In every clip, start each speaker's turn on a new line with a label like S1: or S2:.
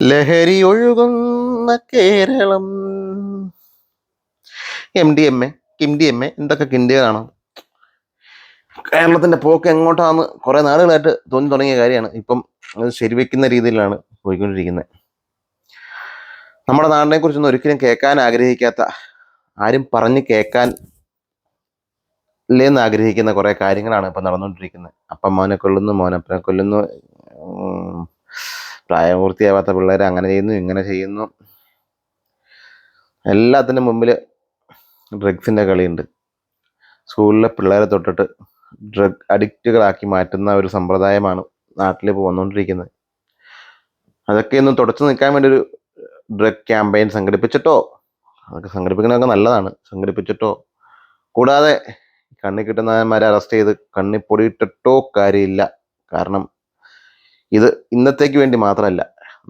S1: ലഹരി ഒഴുകുന്ന Keralam. M D M A Kim D M A എന്തൊക്കെ കിണ്ടികളാണോ കേരളത്തിന്റെ പോക്ക് എങ്ങോട്ടാന്ന് കുറെ നാളുകളായിട്ട് തോന്നി തുടങ്ങിയ കാര്യമാണ്. ഇപ്പം അത് ശരിവെക്കുന്ന രീതിയിലാണ് പോയിക്കൊണ്ടിരിക്കുന്നത് നമ്മുടെ നാടിനെ കുറിച്ചൊന്നും ഒരിക്കലും കേൾക്കാൻ ആഗ്രഹിക്കാത്ത ആരും പറഞ്ഞ് കേൾക്കാൻ ഇല്ലേന്ന് ആഗ്രഹിക്കുന്ന കുറെ കാര്യങ്ങളാണ് ഇപ്പം നടന്നുകൊണ്ടിരിക്കുന്നത് അപ്പം മോനെ കൊല്ലുന്നു മോനപ്പനെ കൊല്ലുന്നു പ്രായപൂർത്തിയാവാത്ത പിള്ളേർ അങ്ങനെ ചെയ്യുന്നു ഇങ്ങനെ ചെയ്യുന്നു. എല്ലാത്തിന്റെ മുമ്പിൽ ഡ്രഗ്സിന്റെ കളിയുണ്ട്. സ്കൂളിലെ പിള്ളേരെ തൊട്ടിട്ട് ഡ്രഗ് അഡിക്റ്റുകളാക്കി മാറ്റുന്ന ഒരു സമ്പ്രദായമാണ് നാട്ടിൽ ഇപ്പോൾ വന്നുകൊണ്ടിരിക്കുന്നത് അതൊക്കെ ഒന്ന് തുടച്ചു നിൽക്കാൻ വേണ്ടി ഒരു ഡ്രഗ് ക്യാമ്പയിൻ സംഘടിപ്പിച്ചിട്ടോ? അതൊക്കെ സംഘടിപ്പിക്കുന്നതൊക്കെ നല്ലതാണ്. സംഘടിപ്പിച്ചിട്ടോ? കൂടാതെ കണ്ണി കിട്ടുന്നവന്മാരെ അറസ്റ്റ് ചെയ്ത് കണ്ണിപ്പൊടിയിട്ടിട്ടോ കാര്യമില്ല. കാരണം ഇത് ഇന്നത്തേക്ക് വേണ്ടി മാത്രമല്ല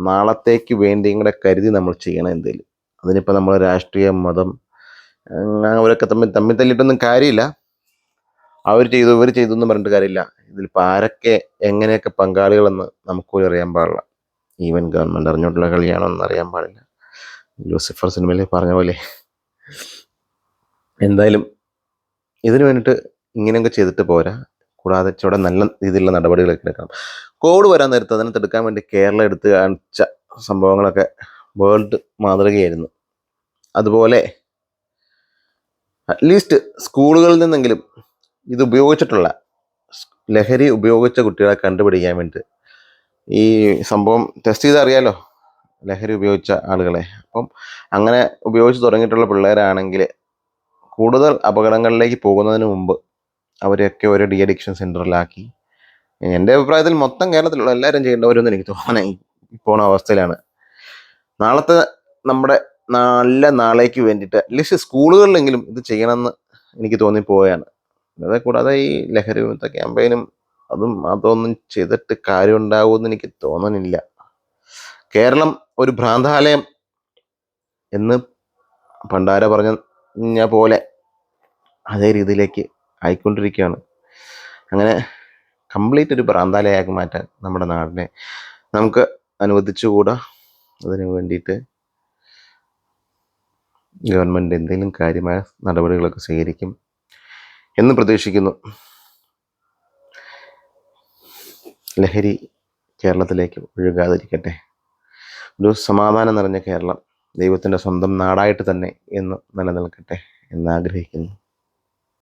S1: നാളത്തേക്ക് വേണ്ടി കൂടെ കരുതി നമ്മൾ ചെയ്യണം എന്തെങ്കിലും അതിനിപ്പോൾ നമ്മൾ രാഷ്ട്രീയ മതം അവരൊക്കെ തമ്മിൽ തമ്മിൽ തല്ലിയിട്ടൊന്നും കാര്യമില്ല. അവർ ചെയ്തു ഇവർ ചെയ്തു എന്ന് പറഞ്ഞിട്ട് കാര്യമില്ല. ഇതിലിപ്പോൾ ആരൊക്കെ എങ്ങനെയൊക്കെ പങ്കാളികളെന്ന് നമുക്ക് അറിയാൻ പാടില്ല. ഈവൻ ഗവൺമെന്റ് അറിഞ്ഞോട്ടുള്ള കളിയാണോ എന്ന് അറിയാൻ പാടില്ല. ലൂസിഫർ സിനിമയിൽ പറഞ്ഞ പോലെ. എന്തായാലും ഇതിനു വേണ്ടിയിട്ട് ഇങ്ങനെയൊക്കെ ചെയ്തിട്ട് പോരാ. കൂടാതെ ചുവടെ നല്ല രീതിയിലുള്ള നടപടികളൊക്കെ എടുക്കണം. കോവിഡ് വരാൻ നേരത്ത് അതിനകത്ത് എടുക്കാൻ വേണ്ടി കേരളം എടുത്ത് കാണിച്ച സംഭവങ്ങളൊക്കെ വേൾഡ് മാതൃകയായിരുന്നു. അതുപോലെ അറ്റ്ലീസ്റ്റ് സ്കൂളുകളിൽ നിന്നെങ്കിലും ഇത് ഉപയോഗിച്ചിട്ടുള്ള ലഹരി ഉപയോഗിച്ച കുട്ടികളെ കണ്ടുപിടിക്കാൻ വേണ്ടി ഈ സംഭവം ടെസ്റ്റ് ചെയ്ത് അറിയാലോ ലഹരി ഉപയോഗിച്ച ആളുകളെ. അപ്പം അങ്ങനെ ഉപയോഗിച്ച് തുടങ്ങിയിട്ടുള്ള പിള്ളേരാണെങ്കിൽ കൂടുതൽ അപകടങ്ങളിലേക്ക് പോകുന്നതിന് മുമ്പ് അവരെയൊക്കെ ഒരു ഡി അഡിക്ഷൻ സെന്ററിലാക്കി എന്റെ അഭിപ്രായത്തിൽ മൊത്തം കേരളത്തിലുള്ള എല്ലാവരും ചെയ്യേണ്ടവരെന്ന് എനിക്ക് തോന്നാൻ പോണ അവസ്ഥയിലാണ്. നാളത്തെ നമ്മുടെ നല്ല നാളേക്ക് വേണ്ടിയിട്ട് അറ്റ്ലീസ്റ്റ് സ്കൂളുകളിലെങ്കിലും ഇത് ചെയ്യണമെന്ന് എനിക്ക് തോന്നിപ്പോവുകയാണ് അതെ കൂടാതെ ഈ ലഹരി വിമുക്ത ക്യാമ്പയിനും അതും അതൊന്നും ചെയ്തിട്ട് കാര്യം ഉണ്ടാവുമെന്ന് എനിക്ക് തോന്നുന്നില്ല കേരളം ഒരു ഭ്രാന്താലയം എന്ന് പണ്ടാര പറഞ്ഞ പോലെ അതേ രീതിയിലേക്ക് ആയിക്കൊണ്ടിരിക്കുകയാണ്. അങ്ങനെ കംപ്ലീറ്റ് ഒരു ഭ്രാന്താലയാക്കി മാറ്റാൻ നമ്മുടെ നാടിനെ നമുക്ക് അനുവദിച്ചുകൂടാ? അതിനു വേണ്ടിയിട്ട് ഗവൺമെന്റ് എന്തെങ്കിലും കാര്യമായ നടപടികളൊക്കെ സ്വീകരിക്കും എന്ന് പ്രതീക്ഷിക്കുന്നു. ലഹരി കേരളത്തിലേക്ക് ഒഴുകാതിരിക്കട്ടെ. ഒരു സമാധാനം നിറഞ്ഞ കേരളം ദൈവത്തിന്റെ സ്വന്തം നാടായിട്ട് തന്നെ എന്ന് നിലനിൽക്കട്ടെ എന്ന് ആഗ്രഹിക്കുന്നു